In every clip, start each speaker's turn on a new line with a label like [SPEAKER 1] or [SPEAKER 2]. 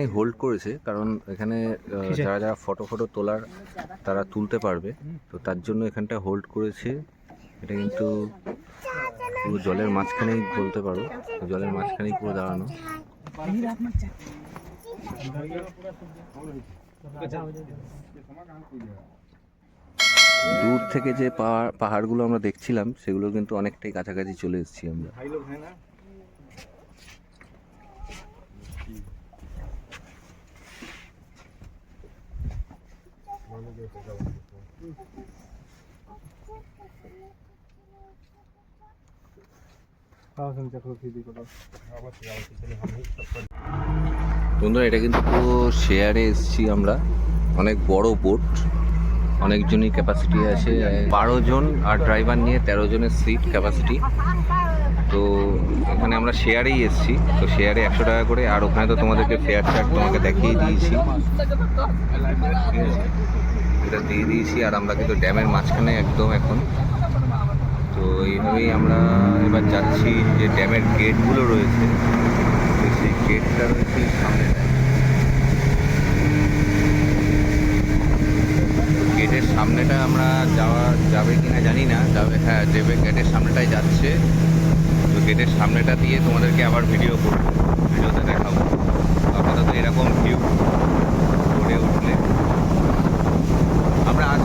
[SPEAKER 1] একটুখানি হোল্ড করেছে কারণ এখানে যারা যারা ফটো ফটো তোলার তারা তুলতে পারবে। তো তার জন্য এখানটা হোল্ড করেছে। এটা কিন্তু পুরো জলের মাঝখানেই বলতে পারো। জলের মাঝখানেই পুরো দাঁড়ানো। দূর থেকে যে পাহাড় পাহাড়গুলো আমরা দেখছিলাম সেগুলো কিন্তু অনেকটাই কাছাকাছি চলে এসেছি আমরা। বন্ধুরা এটা কিন্তু শেয়ারে এসেছি আমরা। অনেক বড় বোট অনেকজনই ক্যাপাসিটি আছে। বারো জন আর ড্রাইভার নিয়ে তেরো জনের সিট ক্যাপাসিটি তো এখানে আমরা শেয়ারেই এসেছি। তো শেয়ারে একশো টাকা করে। আর ওখানে তো তোমাদেরকে ফেয়ার চার্ট তোমাকে দেখিয়ে দিয়েছি। এটা দিয়ে দিয়েছি আর আমরা কিন্তু ড্যামের মাঝখানে একদম এখন। তো এইভাবেই আমরা এবার যাচ্ছি যে ড্যামের গেটগুলো রয়েছে। সেই গেটটা রয়েছে সামনে। গেটের সামনেটা আমরা যাওয়া যাবে কিনা জানি না। যাবে হ্যাঁ দেবে গেটের সামনেটাই যাচ্ছে। তো গেটের সামনেটা দিয়ে তোমাদেরকে আবার ভিডিও করব। ভিডিওতে দেখাবো। আপাতত এরকম ভিউ করে উঠলে।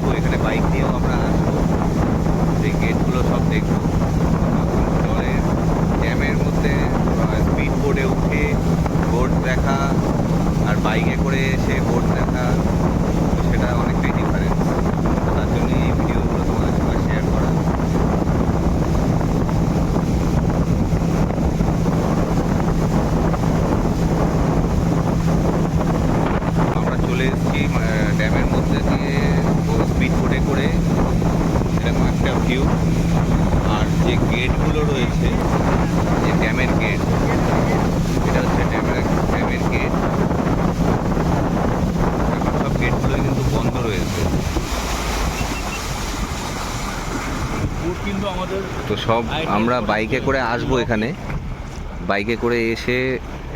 [SPEAKER 1] আসব এখানে বাইক নিয়েও আমরা আসব সেই গেটগুলো সব দেখব। জলের ড্যামের মধ্যে স্পিড বোর্ডে উঠে বোর্ড দেখা, আর বাইকে করে এসে বোর্ড দেখা তো সেটা অনেকটাই ডিফারেন্স তার জন্যই এই ভিডিওগুলো তোমাদের সঙ্গে শেয়ার করা আমরা চলে এসেছি ড্যামের মধ্যে দিয়ে স্পিড বোটে করে এরকম একটা ভিউ আর যে গেটগুলো রয়েছে যে ড্যামের গেট এটা হচ্ছে ড্যামের ড্যামের গেট এখন সব গেটগুলোই কিন্তু বন্ধ রয়েছে
[SPEAKER 2] কিন্তু আমাদের
[SPEAKER 1] তো সব আমরা বাইকে করে আসব এখানে। বাইকে করে এসে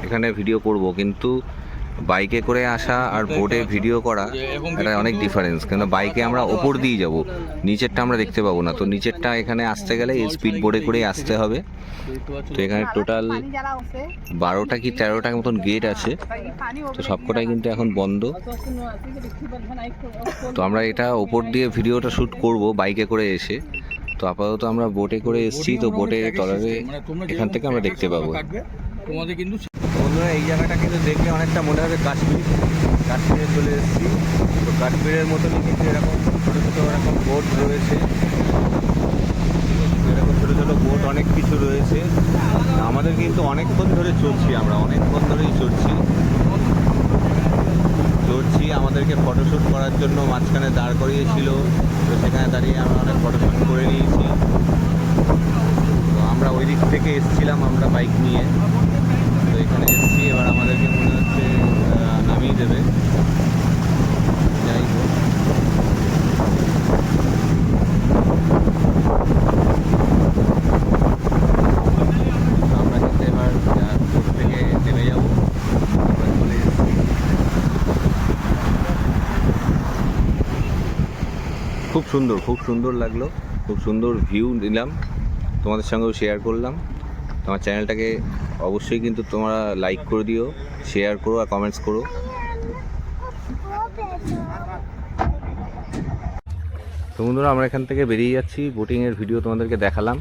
[SPEAKER 1] এখানে ভিডিও করব। কিন্তু বাইকে করে আসা আর বোটে ভিডিও করা এটা অনেক ডিফারেন্স কেন বাইকে আমরা ওপর দিয়ে যাব। নিচেরটা আমরা দেখতে পাবো না। তো নিচেরটা এখানে আসতে গেলে স্পিড বোর্ডে করেই আসতে হবে। তো এখানে টোটাল বারোটা কি তেরোটা মতন গেট আছে। তো সবকটাই কিন্তু এখন বন্ধ। তো আমরা এটা ওপর দিয়ে ভিডিওটা শ্যুট করব বাইকে করে এসে। তো আপাতত আমরা বোটে করে এসেছি তো বোটে তলারে এখান থেকে আমরা দেখতে পাবো।
[SPEAKER 2] তোমাদের কিন্তু
[SPEAKER 1] বন্ধুরা এই জায়গাটা কিন্তু দেখলে অনেকটা মনে হবে কাশ্মীর। কাশ্মীরে চলে এসেছি। তো কাশ্মীরের মতনই কিন্তু এরকম ছোটো ছোটো এরকম বোট রয়েছে। এরকম ছোটো ছোটো বোট অনেক কিছু রয়েছে। আমাদের কিন্তু অনেকক্ষণ ধরে চলছি আমরা অনেকক্ষণ ধরেই চলছি। চলছি আমাদেরকে ফটোশ্যুট করার জন্য মাঝখানে দাঁড় করিয়েছিল। তো সেখানে দাঁড়িয়ে আমরা অনেক ফটোশ্যুট করে নিয়েছি। তো আমরা ওই দিক থেকে এসেছিলাম আমরা বাইক নিয়ে তো এখানে এসেছি এবার আমাদেরকে মনে হচ্ছে আহ, নামিয়ে দেবে যাই হোক তো আমরা কিন্তু এবার আহ, বোট থেকে নেমে যাব আমরা চলে এসেছি খুব সুন্দর, খুব সুন্দর লাগল। খুব সুন্দর ভিউ নিলাম। তোমাদের সঙ্গেও শেয়ার করলাম। তোমার চ্যানেলটাকে অবশ্যই কিন্তু তোমরা লাইক করে দিও শেয়ার করো আর কমেন্টস করো। তো বন্ধুরা, আমরা এখান থেকে বেরিয়ে যাচ্ছি। বোটিংয়ের ভিডিও তোমাদেরকে দেখালাম।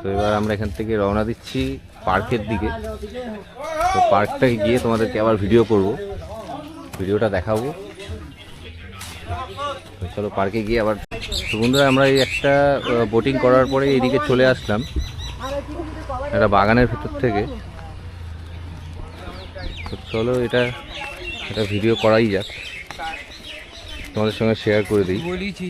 [SPEAKER 1] তো এবার আমরা এখান থেকে রওনা দিচ্ছি পার্কের দিকে। তো পার্কটাকে গিয়ে তোমাদেরকে আবার ভিডিও করব। ভিডিওটা দেখাবো। চলো পার্কে গিয়ে আবার তো বন্ধুরা আমরা এই একটা বোটিং করার পরে এইদিকে চলে আসলাম। একটা বাগানের ভেতর থেকে। তো চলো এটা এটা ভিডিও করাই যাক। তোমাদের সঙ্গে শেয়ার করে দিই।
[SPEAKER 2] বলেছি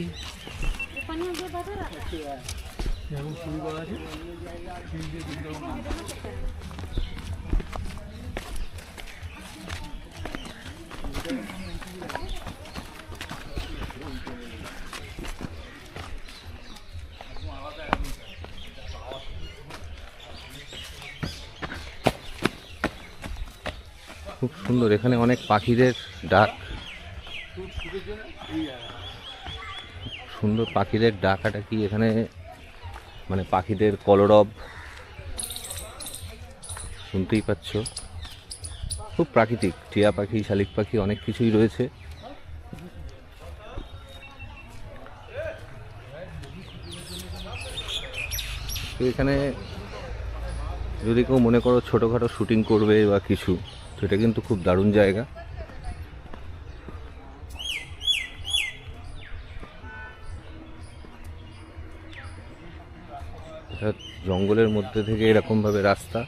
[SPEAKER 1] খুব সুন্দর, এখানে অনেক পাখিদের ডাক। সুন্দর পাখিদের ডাকাটা কি এখানে মানে পাখিদের কলরব? শুনতেই পাচ্ছ। খুব প্রাকৃতিক, টিয়া পাখি, শালিক পাখি, অনেক কিছুই রয়েছে। এখানে যদি কেউ মনে করো ছোটোখাটো শুটিং করবে বা কিছু তো এটা কিন্তু খুব দারুণ জায়গা। জঙ্গলের মধ্যে থেকে এরকমভাবে রাস্তা।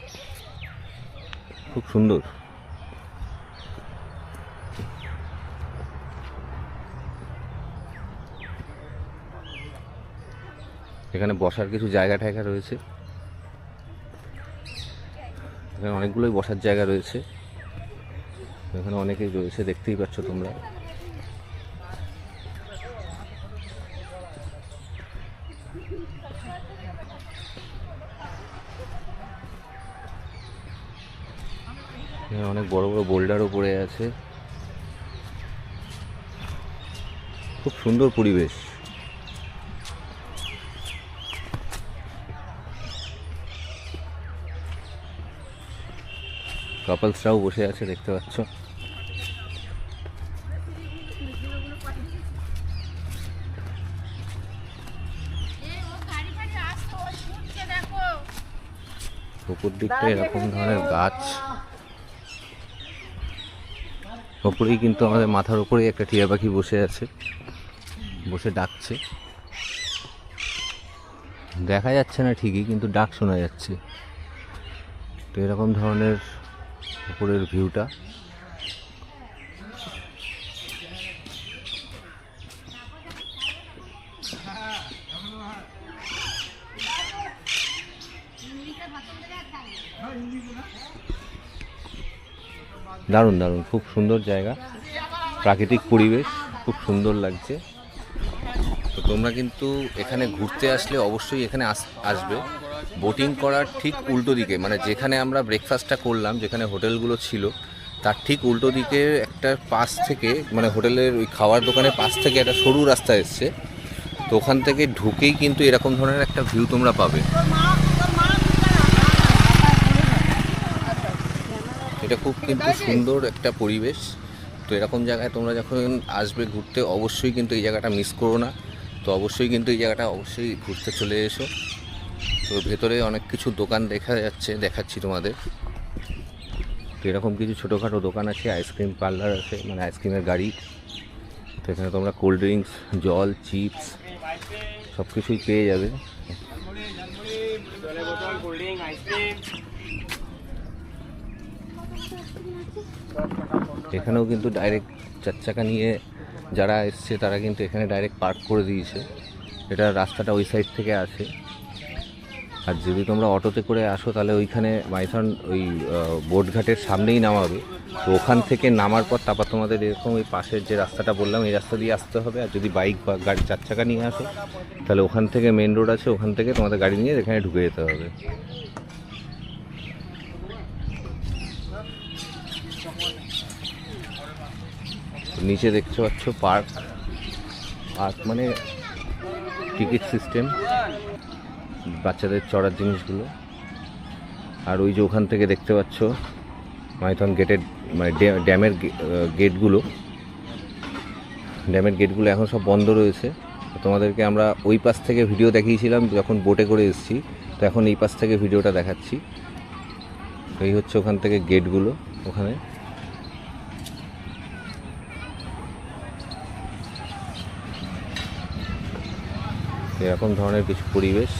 [SPEAKER 1] খুব সুন্দর। এখানে বসার কিছু জায়গা টায়গা রয়েছে। এখানে অনেকগুলোই বসার জায়গা রয়েছে। এখানে অনেকেই রয়েছে, দেখতেই পাচ্ছ তোমরা। অনেক বড় বড় বোল্ডারও পড়ে আছে। খুব সুন্দর পরিবেশ। কাপলসরাও বসে আছে, দেখতে পাচ্ছ। দিকটা এরকম ধরনের গাছ। ওপরেই কিন্তু আমাদের মাথার উপরেই একটা টিয়া পাখি বসে আছে, বসে ডাকছে। দেখা যাচ্ছে না ঠিকই, কিন্তু ডাক শোনা যাচ্ছে। তো এরকম ধরনের উপরের ভিউটা। দারুণ দারুণ। খুব সুন্দর জায়গা। প্রাকৃতিক পরিবেশ, খুব সুন্দর লাগছে। তো তোমরা কিন্তু এখানে ঘুরতে আসলে অবশ্যই এখানে আস- আসবে। বোটিং করার ঠিক উল্টো দিকে মানে যেখানে আমরা ব্রেকফাস্টটা করলাম, যেখানে হোটেলগুলো ছিল, তার ঠিক উল্টো দিকে একটা পাশ থেকে মানে হোটেলের ওই খাওয়ার দোকানের পাশ থেকে একটা সরু রাস্তা এসছে। তো ওখান থেকে ঢুকেই কিন্তু এরকম ধরনের একটা ভিউ তোমরা পাবে। এটা খুব কিন্তু সুন্দর একটা পরিবেশ। তো এরকম জায়গায় তোমরা যখন আসবে ঘুরতে, অবশ্যই কিন্তু এই জায়গাটা মিস করো না। তো অবশ্যই কিন্তু এই জায়গাটা অবশ্যই ঘুরতে চলে এসো। তো ভেতরে অনেক কিছু দোকান দেখা যাচ্ছে, দেখাচ্ছি তোমাদের। তো এরকম কিছু ছোটোখাটো দোকান আছে আইসক্রিম পার্লার আছে মানে আইসক্রিমের গাড়ি। তো এখানে তোমরা কোল্ড ড্রিঙ্কস জল চিপস সব কিছুই পেয়ে যাবে
[SPEAKER 2] জলের বোতল কোল্ড ড্রিঙ্ক আইসক্রিম
[SPEAKER 1] এখানেও কিন্তু ডাইরেক্ট চার চাকা নিয়ে যারা এসছে, তারা কিন্তু এখানে ডাইরেক্ট পার্ক করে দিয়েছে। এটা রাস্তাটা ওই সাইড থেকে আসে আর যদি তোমরা অটোতে করে আসো, তাহলে ওইখানে মাইথন ওই বোটঘাটের সামনেই নামাবে। তো ওখান থেকে নামার পর তারপর তোমাদের এরকম ওই পাশের যে রাস্তাটা বললাম, এই রাস্তা দিয়ে আসতে হবে। আর যদি বাইক বা গাড়ি চার চাকা নিয়ে আসো, তাহলে ওখান থেকে মেন রোড আছে, ওখান থেকে তোমাদের গাড়ি নিয়ে এখানে ঢুকে যেতে হবে। নিচে দেখতে পাচ্ছ পার্ক। পার্ক মানে টিকিট সিস্টেম, বাচ্চাদের চড়ার জিনিসগুলো। আর ওই যে ওখান থেকে দেখতে পাচ্ছ মাইথন গেটের মানে ড্যা- ড্যামের গেটগুলো। ড্যামের গেটগুলো এখন সব বন্ধ রয়েছে। তোমাদেরকে আমরা ওই পাশ থেকে ভিডিও দেখিয়েছিলাম, যখন বোটে করে এসেছি। তো এখন এই পাশ থেকে ভিডিওটা দেখাচ্ছি। এই হচ্ছে ওখান থেকে গেটগুলো, ওখানে। এরকম ধরনের কিছু পরিবেশ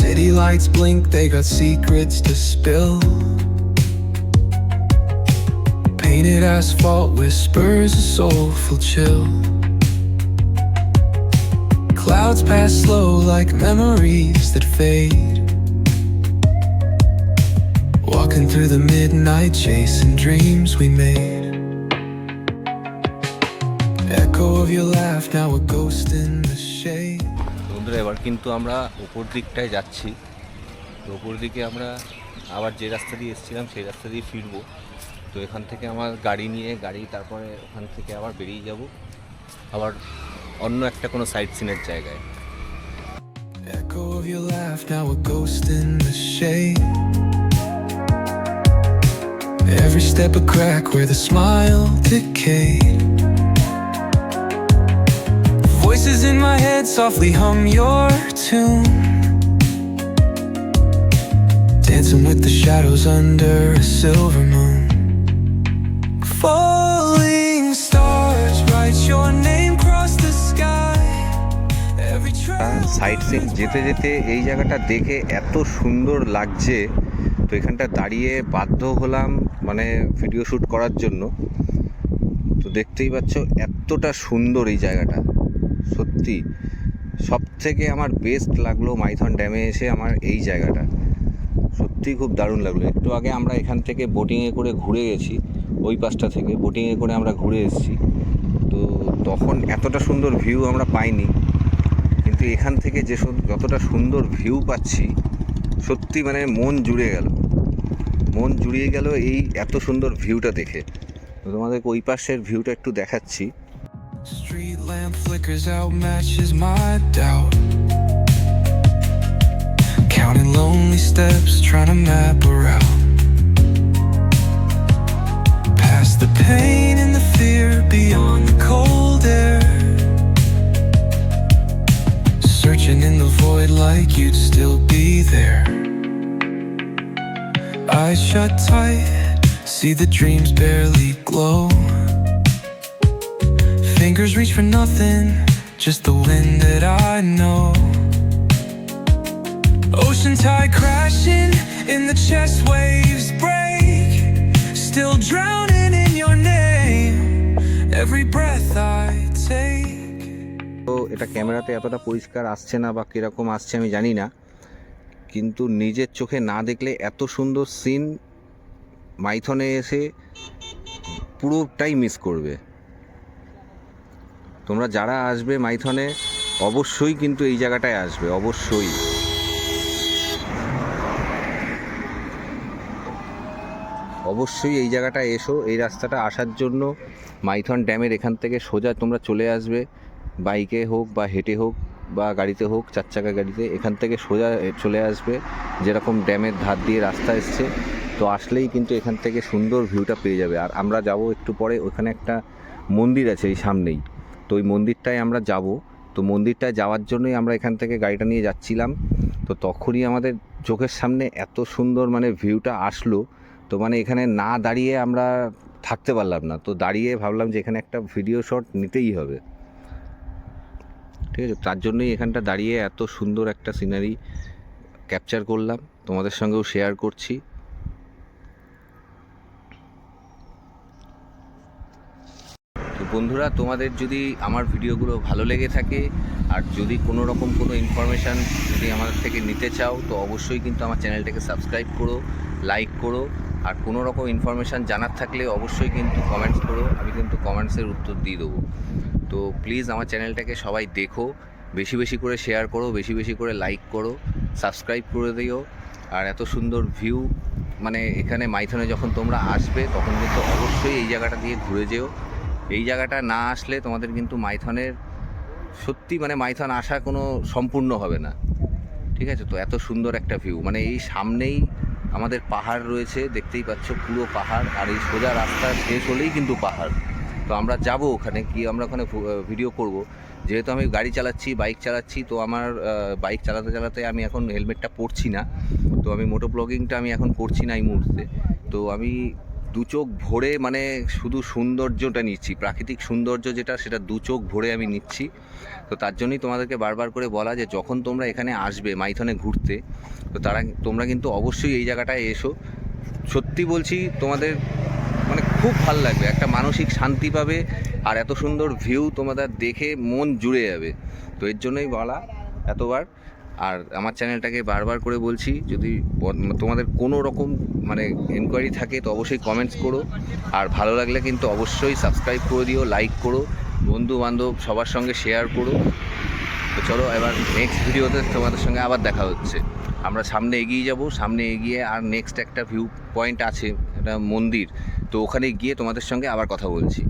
[SPEAKER 3] City lights blink, they got secrets to spill. Painted asphalt whispers a soulful chill. Clouds pass slow like memories that fade. Walking through the midnight, chasing dreams we made. Echo of your laugh, now a ghost in the shade.
[SPEAKER 1] বন্ধুরা এবার কিন্তু আমরা উপর দিকটায় যাচ্ছি তো উপর দিকে আমরা আবার যে রাস্তা দিয়ে এসেছিলাম সেই রাস্তা দিয়ে ফিরবো তো এখান থেকে আমার গাড়ি নিয়ে গাড়ি তারপরে ওখান থেকে আবার বেরিয়ে যাব আবার অন্য একটা কোনো সাইট সিনের জায়গায়
[SPEAKER 3] Echo of your laugh, now a ghost in the shade. Every step a crack where the smile decayed. Voices in my head softly hum your tune. Dancing with the shadows under a silver moon. Falling Trail.
[SPEAKER 1] Sightseeing যেতে যেতে এই জায়গাটা দেখে এত সুন্দর লাগছে। তো এখানটা দাঁড়িয়ে বাধ্য হলাম মানে ভিডিও শ্যুট করার জন্য। তো দেখতেই পাচ্ছ এতটা সুন্দর এই জায়গাটা। সত্যি সব থেকে আমার বেস্ট লাগল মাইথন ড্যামে এসে আমার এই জায়গাটা। সত্যি খুব দারুণ লাগল। একটু আগে আমরা এখান থেকে বোটিংয়ে করে ঘুরে গেছি, ওই পাশটা থেকে। বোটিংয়ে করে আমরা ঘুরে এসেছি। তো তখন এতটা সুন্দর ভিউ আমরা পাইনি। সত্যি এখান থেকে যে যতটা সুন্দর ভিউ পাচ্ছি, সত্যি মানে মন জুড়ে গেল। মন জুড়িয়ে গেল এই এত সুন্দর ভিউটা দেখে। তোমাদের ওই পাশের ভিউটা একটু দেখাচ্ছি।
[SPEAKER 3] The pain and the fear beyond the cold air. Searching in the void like you'd still be there. Eyes shut tight, see the dreams barely glow. Fingers reach for nothing, just the wind that I know. Ocean tide crashing in the chest waves break. Still drowning in your name. Every breath I.
[SPEAKER 1] তো এটা ক্যামেরাতে এতটা পরিষ্কার আসছে না বা কীরকম আসছে আমি জানি না। কিন্তু নিজের চোখে না দেখলে এত সুন্দর সিন মাইথনে এসে পুরোটাই মিস করবে। তোমরা যারা আসবে মাইথনে, অবশ্যই কিন্তু এই জায়গাটায় আসবে, অবশ্যই। অবশ্যই এই জায়গাটায় এসো, এই রাস্তাটা আসার জন্য মাইথন ড্যামের এখান থেকে সোজা তোমরা চলে আসবে। বাইকে হোক বা হেঁটে হোক বা গাড়িতে হোক চার চাকা গাড়িতে, এখান থেকে সোজা চলে আসবে, যেরকম ড্যামের ধার দিয়ে রাস্তা এসছে। তো আসলেই কিন্তু এখান থেকে সুন্দর ভিউটা পেয়ে যাবে। আর আমরা যাব একটু পরে ওখানে একটা মন্দির আছে এই সামনেই। তো ওই মন্দিরটায় আমরা যাব। তো মন্দিরটায় যাওয়ার জন্যই আমরা এখান থেকে গাড়িটা নিয়ে যাচ্ছিলাম। তো তখনই আমাদের চোখের সামনে এত সুন্দর মানে ভিউটা আসলো। তো মানে এখানে না দাঁড়িয়ে আমরা থাকতে পারলাম না। তো দাঁড়িয়ে ভাবলাম যে এখানে একটা ভিডিও শট নিতেই হবে। ঠিক আছে? তার জন্যই এখানটা দাঁড়িয়ে এত সুন্দর একটা সিনারি ক্যাপচার করলাম। তোমাদের সঙ্গেও শেয়ার করছি। তো বন্ধুরা, তোমাদের যদি আমার ভিডিওগুলো ভালো লেগে থাকে আর যদি কোনো রকম কোনো ইনফরমেশান যদি আমাদের থেকে নিতে চাও, তো অবশ্যই কিন্তু আমার চ্যানেলটাকে সাবস্ক্রাইব করো লাইক করো। আর কোনো রকম ইনফরমেশান জানার থাকলে অবশ্যই কিন্তু কমেন্টস করো। আমি কিন্তু কমেন্টসের উত্তর দিয়ে দেবো। তো প্লিজ আমার চ্যানেলটাকে সবাই দেখো, বেশি বেশি করে শেয়ার করো, বেশি বেশি করে লাইক করো সাবস্ক্রাইব করে দিও। আর এত সুন্দর ভিউ মানে এখানে মাইথনে যখন তোমরা আসবে, তখন কিন্তু অবশ্যই এই জায়গাটা দিয়ে ঘুরে যেও। এই জায়গাটা না আসলে তোমাদের কিন্তু মাইথনের, সত্যি মানে মাইথন আসা কোনো সম্পূর্ণ হবে না। ঠিক আছে? তো এত সুন্দর একটা ভিউ মানে এই সামনেই আমাদের পাহাড় রয়েছে, দেখতেই পাচ্ছ পুরো পাহাড়। আর এই সোজা রাস্তা শেষ হলেই কিন্তু পাহাড়। তো আমরা যাব ওখানে, গিয়ে আমরা ওখানে ভিডিও করব। যেহেতু আমি গাড়ি চালাচ্ছি বাইক চালাচ্ছি, তো আমার বাইক চালাতে চালাতে আমি এখন হেলমেটটা পরছি না। তো আমি মোটো ব্লগিংটা আমি এখন করছি না এই মুহূর্তে। তো আমি দু চোখ ভরে মানে শুধু সৌন্দর্যটা নিচ্ছি, প্রাকৃতিক সৌন্দর্য যেটা, সেটা দু চোখ ভরে আমি নিচ্ছি। তো তার জন্যই তোমাদেরকে বারবার করে বলা যে যখন তোমরা এখানে আসবে মাইথনে ঘুরতে, তো তারা, তোমরা কিন্তু অবশ্যই এই জায়গাটায় এসো। সত্যি বলছি, তোমাদের খুব ভালো লাগবে, একটা মানসিক শান্তি পাবে আর এত সুন্দর ভিউ তোমাদের দেখে মন জুড়ে যাবে। তো এর জন্যই বলা এতবার। আর আমার চ্যানেলটাকে বারবার করে বলছি, যদি তোমাদের কোনো রকম মানে এনকোয়ারি থাকে, তো অবশ্যই কমেন্টস করো। আর ভালো লাগলে কিন্তু অবশ্যই সাবস্ক্রাইব করে দিও লাইক করো বন্ধু বান্ধব সবার সঙ্গে শেয়ার করো। তো চলো, এবার নেক্সট ভিডিওতে তোমাদের সঙ্গে আবার দেখা হচ্ছে। আমরা সামনে এগিয়ে যাব, সামনে এগিয়ে আর নেক্সট একটা ভিউ পয়েন্ট আছে, একটা মন্দির। তো ওখানে গিয়ে তোমাদের সঙ্গে আবার কথা বলছি।